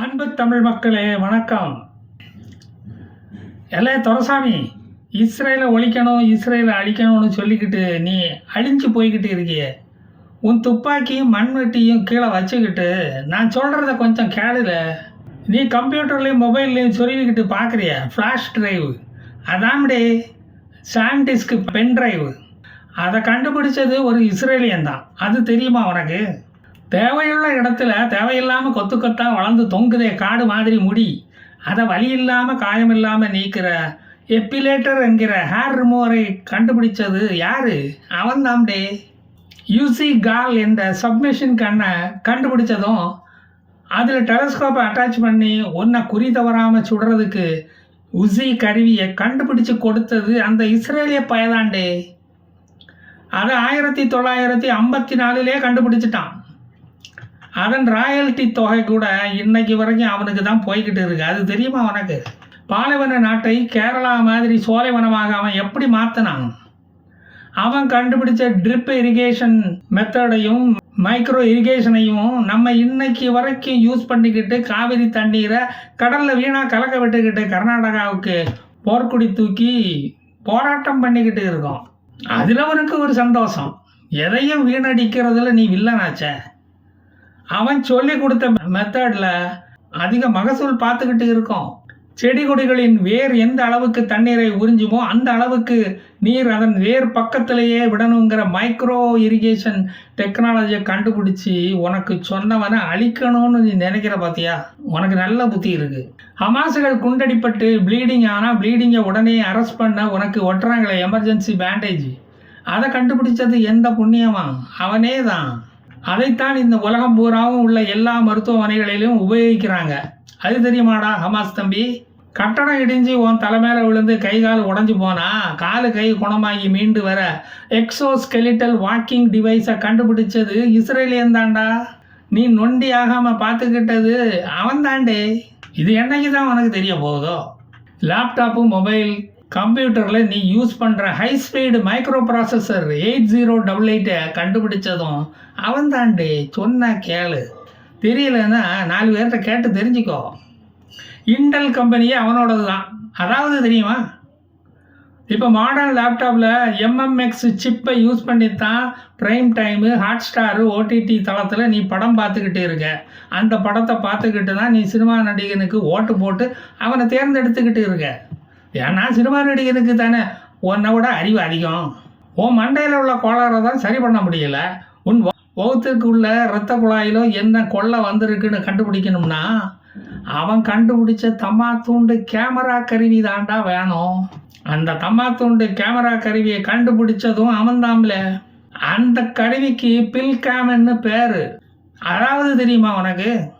அன்பு தமிழ் மக்களே வணக்கம். எல்லே துரசாமி இஸ்ரேலை ஒழிக்கணும் இஸ்ரேலை அழிக்கணும்னு சொல்லிக்கிட்டு நீ அழிஞ்சு போய்கிட்டு இருக்கியே. உன் துப்பாக்கியும் மண்வெட்டியும் கீழே வச்சுக்கிட்டு நான் சொல்கிறத கொஞ்சம் கேளுல. நீ கம்ப்யூட்டர்லேயும் மொபைல்லையும் சொல்லிக்கிட்டு பார்க்குறிய ஃப்ளாஷ் டிரைவ் அதாம்டே சாண்டிஸ்க்கு பென் டிரைவ் அதை கண்டுபிடிச்சது ஒரு இஸ்ரேலியன் தான். அது தெரியுமா உனக்கு? தேவையுள்ள இடத்துல தேவையில்லாமல் கொத்து கொத்தாக வளர்ந்து தொங்குதே காடு மாதிரி முடி. அதை வலி இல்லாமல் காயம் இல்லாமல் நீக்கிற எப்பிலேட்டர் என்கிற ஹேர் ரிமூவரை கண்டுபிடிச்சது யாரு? அவன் தாம்டே யூசி கால் என்ற சப்மிஷன் கண்ணை கண்டுபிடிச்சதும் அதில் டெலஸ்கோப்பை அட்டாச் பண்ணி ஒன்றை குறி தவறாமல் சுடுறதுக்கு உசி கருவியை கண்டுபிடிச்சு கொடுத்தது அந்த இஸ்ரேலிய பயதாண்டே அதை ஆயிரத்தி தொள்ளாயிரத்தி ஐம்பத்தி நாலுலேயே கண்டுபிடிச்சிட்டான். அதன் ராயல்டி தொகை கூட இன்னைக்கு வரைக்கும் அவனுக்கு தான் போய்கிட்டு இருக்கு. அது தெரியுமா உனக்கு? பாலைவன நாட்டை கேரளா மாதிரி சோலைவனமாக அவன் எப்படி மாற்றினான் அவன் கண்டுபிடிச்ச ட்ரிப் இரிகேஷன் மெத்தடையும் மைக்ரோ இரிகேஷனையும் நம்ம இன்னைக்கு வரைக்கும் யூஸ் பண்ணிக்கிட்டு காவிரி தண்ணீரை கடலில் வீணாக கலக்க விட்டுக்கிட்டு கர்நாடகாவுக்கு போர்க்குடி தூக்கி போராட்டம் பண்ணிக்கிட்டு இருக்கோம். அதில் அவனுக்கு ஒரு சந்தோஷம். எதையும் வீணடிக்கிறதுல நீ வில்லனாச்சே அவன் சொல்லி கொடுத்த மெத்தடில் அதிக மகசூல் பார்த்துக்கிட்டு இருக்கோம். செடி கொடிகளின் வேர் எந்த அளவுக்கு தண்ணீரை உறிஞ்சுமோ அந்த அளவுக்கு நீர் அதன் வேர் பக்கத்திலேயே விடணுங்கிற மைக்ரோ இரிகேஷன் டெக்னாலஜியை கண்டுபிடிச்சி உனக்கு சொன்னவனை அழிக்கணும்னு நீ நினைக்கிற பார்த்தியா உனக்கு நல்ல புத்தி இருக்குது ஹமாசுகள் குண்டடிப்பட்டு ப்ளீடிங் ஆனால் ப்ளீடிங்கை உடனே அரெஸ்ட் பண்ண உனக்கு ஒட்டுறாங்களே எமர்ஜென்சி பேண்டேஜ் அதை கண்டுபிடிச்சது எந்த புண்ணியமா? அவனே தான் அதைத்தான் இந்த உலகம் பூராவும் உள்ள எல்லா மருத்துவமனைகளிலும் உபயோகிக்கிறாங்க. அது தெரியுமாடா ஹமாஸ் தம்பி? கட்டணம் இடிஞ்சு உன் தலை மேலே விழுந்து கை கால் உடஞ்சி போனா காலு கை குணமாகி மீண்டு வர எக்ஸோ ஸ்கெலிட்டல் வாக்கிங் டிவைஸை கண்டுபிடிச்சது இஸ்ரேலியன் தான்டா. நீ நொண்டி ஆகாம பார்த்துக்கிட்டது அவன் தாண்டே இது என்னைக்கு தான் உனக்கு தெரிய போகுதோ? லேப்டாப்பு மொபைல் கம்ப்யூட்டரில் நீ யூஸ் பண்ணுற high speed microprocessor eight zero double எயிட்டை கண்டுபிடிச்சதும் அவன் தாண்டி சொன்னா கேளு. தெரியலன்னா நாலு பேர்கிட்ட கேட்டு தெரிஞ்சுக்கோ. இன்டெல் கம்பெனியே அவனோடது தான் அதாவது தெரியுமா? இப்போ மாடர்ன் லேப்டாப்பில் எம்எம்எக்ஸ் சிப்பை யூஸ் பண்ணி தான் prime time Hotstar OTT தளத்தில் நீ படம் பார்த்துக்கிட்டு இருக்க. அந்த படத்தை பார்த்துக்கிட்டு தான் நீ சினிமா நடிகனுக்கு ஓட்டு போட்டு அவனை தேர்ந்தெடுத்துக்கிட்டு இருக்க. ஏன்னா சினிமா நடிகருக்கு தானே உன்னை விட அறிவு அதிகம். உன் மண்டையில் உள்ள கோளாறை தான் சரி பண்ண முடியல. உன் உள்ள இரத்த குழாயிலோ என்ன கொள்ளை வந்திருக்குன்னு கண்டுபிடிக்கணும்னா அவன் கண்டுபிடிச்ச தம்மா தூண்டு கேமரா கருவி தாண்டா வேணும். அந்த தம்மா தூண்டு கேமரா கருவியை கண்டுபிடிச்சதும் அவன்தாம்ல அந்த கருவிக்கு பில் கேமன்னு பேர். அதாவது தெரியுமா உனக்கு?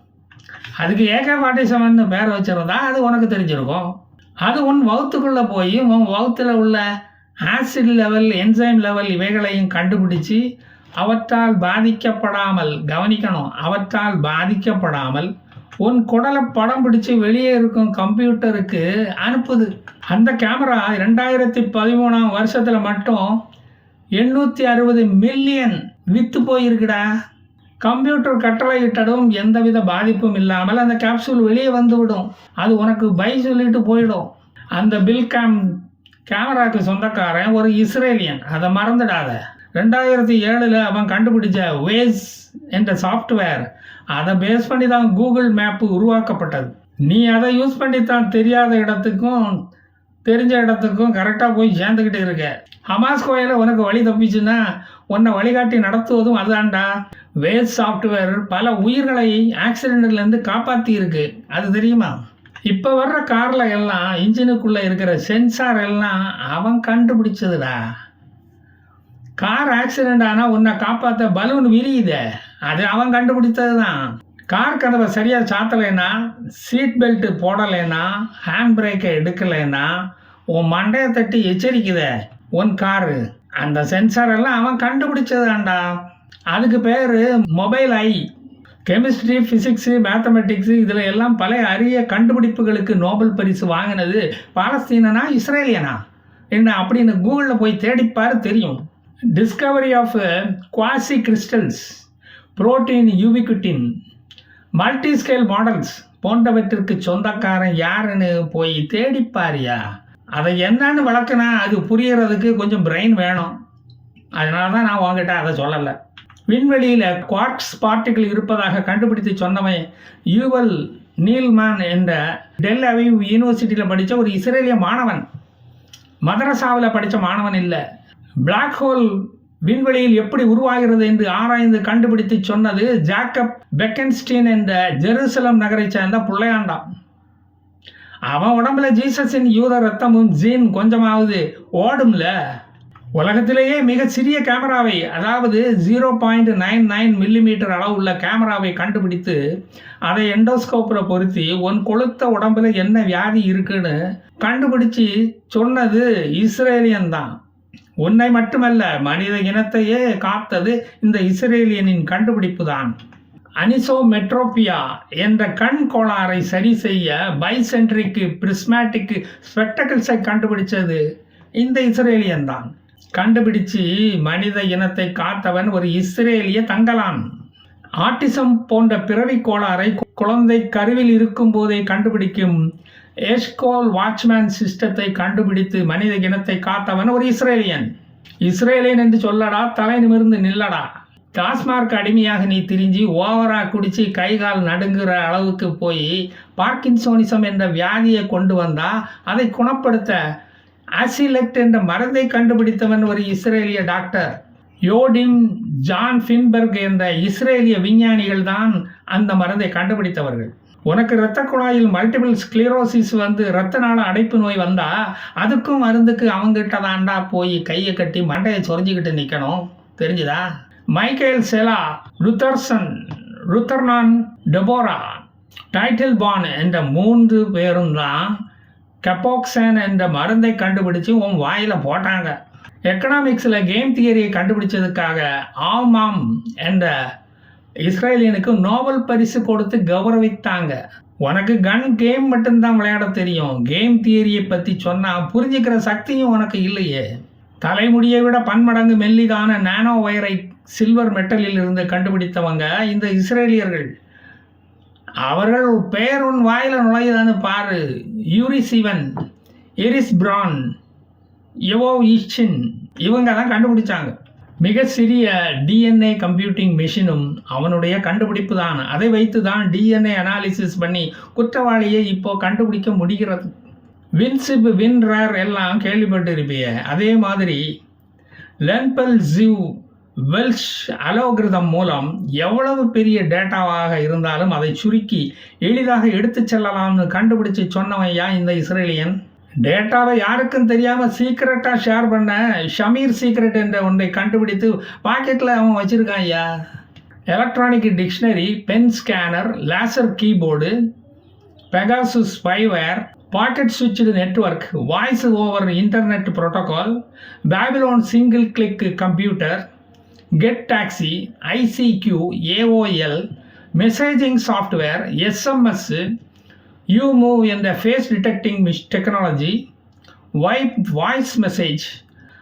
அதுக்கு ஏகே ஃபார்ட்டி செவன் பேர் வச்சிருந்தா அது உனக்கு தெரிஞ்சிருக்கும். அது உன் வகுத்துக்குள்ளே போய் உன் வகுத்தில் உள்ள ஆசிட் லெவல் என்சைம் லெவல் இவைகளையும் கண்டுபிடிச்சி அவற்றால் பாதிக்கப்படாமல் கவனிக்கணும் அவற்றால் பாதிக்கப்படாமல் உன் குடலை படம் பிடிச்சு வெளியே இருக்கும் கம்ப்யூட்டருக்கு அனுப்புது. அந்த கேமரா ரெண்டாயிரத்தி பதிமூணாம் வருஷத்தில் மட்டும் எண்ணூற்றி அறுபது மில்லியன் விற்று போயிருக்குடா. கம்ப்யூட்டர் கட்டளையிட்டதும் எந்தவித பாதிப்பும் இல்லாமல் அந்த கேப்சூல் வெளியே வந்துவிடும். அது உனக்கு பை சொல்லிட்டு போயிடும். அந்த பில் கேம் கேமராக்கு சொந்தக்காரன் ஒரு இஸ்ரேலியன். அதை மறந்துடாத. ரெண்டாயிரத்தி ஏழில் அவன் கண்டுபிடிச்ச வேஸ் என்ற சாஃப்ட்வேர் அதை பேஸ் பண்ணி தான் கூகுள் மேப்பு உருவாக்கப்பட்டது. நீ அதை யூஸ் பண்ணி தான் தெரியாத இடத்துக்கும் தெரிஞ்ச இடத்துக்கும் கரெக்டாக போய் சேர்ந்துக்கிட்டு இருக்க. ஹமாஸ் கோயில உனக்கு வழி தப்பிச்சுன்னா உன்னை வழிகாட்டி நடத்துவதும் அதுதான்டா. வேஸ் சாஃப்ட்வேர் பல உயிர்களை ஆக்சிடென்ட்லேருந்து காப்பாற்றி இருக்கு அது தெரியுமா? இப்போ வர்ற காரில் எல்லாம் இன்ஜினுக்குள்ளே இருக்கிற சென்சார் எல்லாம் அவன் கண்டுபிடிச்சதுடா. கார் ஆக்சிடென்ட் ஆனால் உன்னை காப்பாற்ற பலூன் விரியுதே. அது அவன் கண்டுபிடித்தது தான் கார் கதவை சரியாக சாத்தலைன்னா சீட் பெல்ட்டு போடலைன்னா ஹேண்ட் பிரேக்கை எடுக்கலைன்னா உன் மண்டையை தட்டி எச்சரிக்குதே உன் காரு. அந்த சென்சார் எல்லாம் அவன் கண்டுபிடிச்சதாண்டா அதுக்கு பேர் மொபைல் ஐ கெமிஸ்ட்ரி ஃபிசிக்ஸு மேத்தமெட்டிக்ஸு இதில் எல்லாம் பல அரிய கண்டுபிடிப்புகளுக்கு நோபல் பரிசு வாங்கினது பாலஸ்தீனா இஸ்ரேலியனா? என்ன அப்படின்னு கூகுளில் போய் தேடிப்பார் தெரியும். Discovery of quasi crystals protein ubiquitin multi scale models போன்றவற்றிற்கு சொந்தக்காரன் யாருன்னு போய் தேடிப்பாரியா? அதை என்னன்னு விளக்குனா அது புரியறதுக்கு கொஞ்சம் பிரெயின் வேணும். அதனால தான் நான் உங்ககிட்ட அதை சொல்லலை. விண்வெளியில் குவார்க்ஸ் பார்ட்டிகள் இருப்பதாக கண்டுபிடித்து சொன்னவன் யூவல் நீல்மேன் என்ற டெல் யூனிவர்சிட்டியில் படித்த ஒரு இஸ்ரேலிய மாணவன். மதரசாவில் படித்த மாணவன் இல்லை. பிளாக் ஹோல் விண்வெளியில் எப்படி உருவாகிறது என்று ஆராய்ந்து கண்டுபிடித்து சொன்னது ஜாக்கப் பெக்கன்ஸ்டீன் என்ற ஜெருசலம் நகரை சேர்ந்த புள்ளையாண்டான். அவன் உடம்புல ஜீசஸின் யூத ரத்தமும் ஜீன் கொஞ்சமாவது ஓடும்ல? உலகத்திலேயே மிக சிறிய கேமராவை அதாவது zero point nine nine millimetre அளவுள்ள கேமராவை கண்டுபிடித்து அதை எண்டோஸ்கோப்பில் பொருத்தி உன் கொளுத்த உடம்புல என்ன வியாதி இருக்குன்னு கண்டுபிடிச்சு சொன்னது இஸ்ரேலியன் தான். உன்னை மட்டுமல்ல மனித இனத்தையே காத்தது இந்த இஸ்ரேலியனின் கண்டுபிடிப்பு தான். அனிசோமெட்ரோபியா என்ற கண் கோளாறை சரி செய்ய பைசென்ட்ரிக்கு பிரிஸ்மேட்டிக்கு ஸ்பெக்டக்கிள்ஸை கண்டுபிடிச்சது இந்த இஸ்ரேலியன் தான். கண்டுபிடிச்சு மனித இனத்தை காத்தவன் ஒரு இஸ்ரேலிய தங்கலான் ஆட்டிசம் போன்ற பிறவி கோளாறை குழந்தை கருவில் இருக்கும் போதே கண்டுபிடிக்கும் ஏஷ்கோல் வாட்ச்மேன் சிஸ்டத்தை கண்டுபிடித்து மனித இனத்தை காத்தவன் ஒரு இஸ்ரேலியன். இஸ்ரேலியன் என்று சொல்லடா தலை நிமிர்ந்து நில்லடா. டாஸ்மார்க் அடிமையாக நீ திரிஞ்சு ஓவராக குடித்து கை கால் நடுங்குற அளவுக்கு போய் பார்க்கின்சோனிசம் என்ற வியாதியை கொண்டு வந்தால் அதை குணப்படுத்த ஆசிலெக்ட் என்ற மருந்தை கண்டுபிடித்தவன் ஒரு இஸ்ரேலிய டாக்டர். யோடின் ஜான் ஃபின்பர்க் என்ற இஸ்ரேலிய விஞ்ஞானிகள் தான் அந்த மருந்தை கண்டுபிடித்தவர்கள். உனக்கு இரத்த குழாயில் மல்டிபிள் ஸ்க்ளீரோசிஸ் வந்து இரத்த நாள அடைப்பு நோய் வந்தால் அதுக்கும் மருந்துக்கு அவங்ககிட்ட தாண்டா போய் கையை கட்டி மண்டையை சொரிஞ்சிக்கிட்டு நிற்கணும் தெரிஞ்சுதா? மைக்கேல் செலா ருத்தர்சன் ருத்தர்னான் டெபோரா டைட்டில் பான் என்ற மூன்று பேரும் தான் கெப்போக்சன் என்ற மருந்தை கண்டுபிடிச்சு உன் வாயில் போட்டாங்க. எக்கனாமிக்ஸில் கேம் தியரியை கண்டுபிடிச்சதுக்காக ஆமாம் என்ற இஸ்ரேலியனுக்கு நோபல் பரிசு கொடுத்து கௌரவித்தாங்க. உனக்கு கன் கேம் மட்டும்தான் விளையாட தெரியும். கேம் தியரியை பற்றி சொன்னால் புரிஞ்சுக்கிற சக்தியும் உனக்கு இல்லையே. தலைமுடியை விட பன்மடங்கு மெல்லிதான நானோ வயரை சில்வர் மெட்டலில் இருந்து கண்டுபிடித்தவங்க இந்த இஸ்ரேலியர்கள். அவர்கள் பெயர் உன் வாயில் நுழையுதான்னு பாரு. யூரி சிவன் எரிஸ் பிரான் எவோ ஈச்சின் இவங்க தான் கண்டுபிடிச்சாங்க. மிக சிறிய டிஎன்ஏ கம்ப்யூட்டிங் மெஷினும் அவனுடைய கண்டுபிடிப்பு தான். அதை வைத்து தான் டிஎன்ஏ அனாலிசிஸ் பண்ணி குற்றவாளியை இப்போ கண்டுபிடிக்க முடிகிறது. வின்சிப் வின்ரர் எல்லாம் கேள்விப்பட்டிருப்பிய. அதே மாதிரி லென்பல் ஜிவ் வெல்ஷ் அலோகிருதம் மூலம் எவ்வளவு பெரிய டேட்டாவாக இருந்தாலும் அதை சுருக்கி எளிதாக எடுத்துச் செல்லலாம்னு கண்டுபிடிச்சு சொன்னவன் யா இந்த இஸ்ரேலியன்? டேட்டாவை யாருக்கும் தெரியாமல் சீக்ரெட்டாக ஷேர் பண்ண ஷமீர் சீக்ரெட் என்ற ஒன்றை கண்டுபிடித்து பாக்கெட்டில் அவன் வச்சுருக்கான் ஐயா. Electronic dictionary pen scanner laser keyboard Pegasus spyware packet சுவிட்சு network voice over internet protocol Babylon single click computer get taxi ICQ AOL messaging software SMS you move என்ற ஃபேஸ் டிடெக்டிங் மிஷ் technology vibe voice message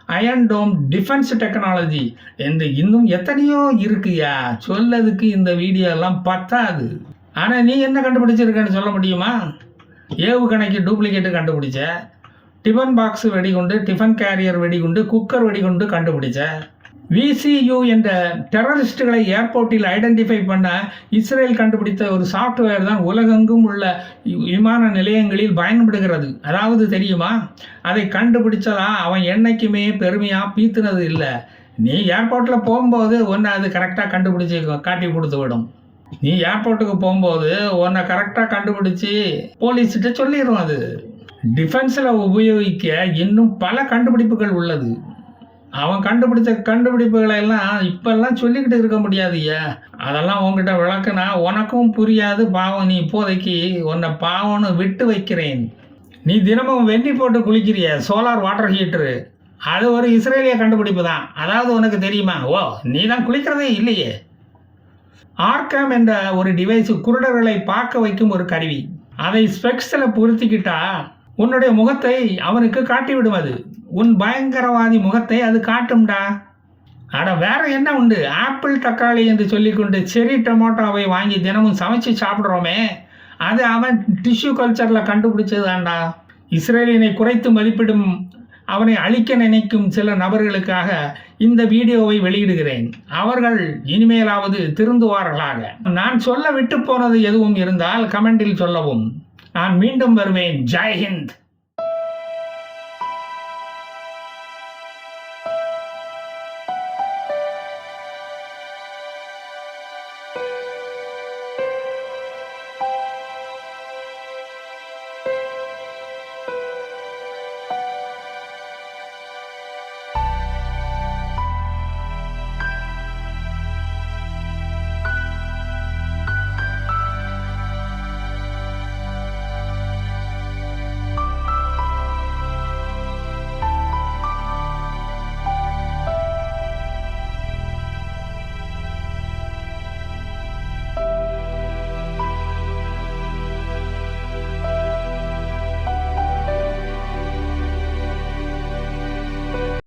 Iron Dome defence technology என்று இன்னும் எத்தனையோ இருக்குயா சொல்லதுக்கு இந்த video எல்லாம் பத்தாது. ஆனால் நீ என்ன கண்டுபிடிச்சிருக்கன்னு சொல்ல முடியுமா? ஏவுகணைக்கு டூப்ளிகேட்டு கண்டுபிடிச்ச டிஃபன் பாக்ஸ் வெடிகுண்டு டிஃபன் கேரியர் வெடிகுண்டு குக்கர் வெடிகுண்டு கண்டுபிடிச்ச. விசியு என்ற டெரரிஸ்டுகளை ஏர்போர்ட்டில் ஐடென்டிஃபை பண்ண இஸ்ரேல் கண்டுபிடித்த ஒரு சாஃப்ட்வேர் தான் உலகெங்கும் உள்ள விமான நிலையங்களில் பயன்படுகிறது. அதாவது தெரியுமா? அதை கண்டுபிடிச்சதா அவன் என்றைக்குமே பெருமையாக பீத்துனது இல்லை. நீ ஏர்போர்ட்டில் போகும்போது ஒன்று அது கரெக்டாக கண்டுபிடிச்சி காட்டி கொடுத்து விடும். நீ ஏர்போர்ட்டுக்கு போகும்போது உன்னை கரெக்டாக கண்டுபிடிச்சி போலீஸ்கிட்ட சொல்லிடும் அது. டிஃபென்ஸில் உபயோகிக்க இன்னும் பல கண்டுபிடிப்புகள் உள்ளது. அவன் கண்டுபிடிச்ச கண்டுபிடிப்புகளை எல்லாம் இப்பெல்லாம் சொல்லிக்கிட்டு இருக்க முடியாதுய்யா. அதெல்லாம் உன்கிட்ட விளக்குனா உனக்கும் புரியாது பாவம். நீ இப்போதைக்கு உன்னை பாவம்னு விட்டு வைக்கிறேன். நீ தினமும் வெந்நி போட்டு குளிக்கிறிய சோலார் வாட்டர் ஹீட்டரு அது ஒரு இஸ்ரேலிய கண்டுபிடிப்பு தான். அதாவது உனக்கு தெரியுமா? ஓ நீ தான் குளிக்கிறதே இல்லையே. ஆர்காம் என்ற ஒரு டிவைஸ் குருடர்களை பார்க்க வைக்கும் ஒரு கருவி. அதை ஸ்பெக்ஸில் பொருத்திக்கிட்டா உன்னுடைய முகத்தை அவனுக்கு காட்டி விடும் அது. உன் பயங்கரவாதி முகத்தை அது காட்டும்டா. அட வேற என்ன உண்டு? ஆப்பிள் தக்காளி என்று சொல்லிக்கொண்டு செரி டொமேட்டோவை வாங்கி தினமும் சமைச்சு சாப்பிட்றோமே. அது அவன் டிஷ்யூ கல்ச்சரில் கண்டுபிடிச்சதாண்டா இஸ்ரேலினை குறைத்து மதிப்பிடும் அவனை அழிக்க நினைக்கும் சில நபர்களுக்காக இந்த வீடியோவை வெளியிடுகிறேன். அவர்கள் இனிமேலாவது திருந்துவார்களாக. நான் சொல்ல விட்டு போனது எதுவும் இருந்தால் கமெண்டில் சொல்லவும். நான் மீண்டும் வருவேன். ஜெய்ஹிந்த்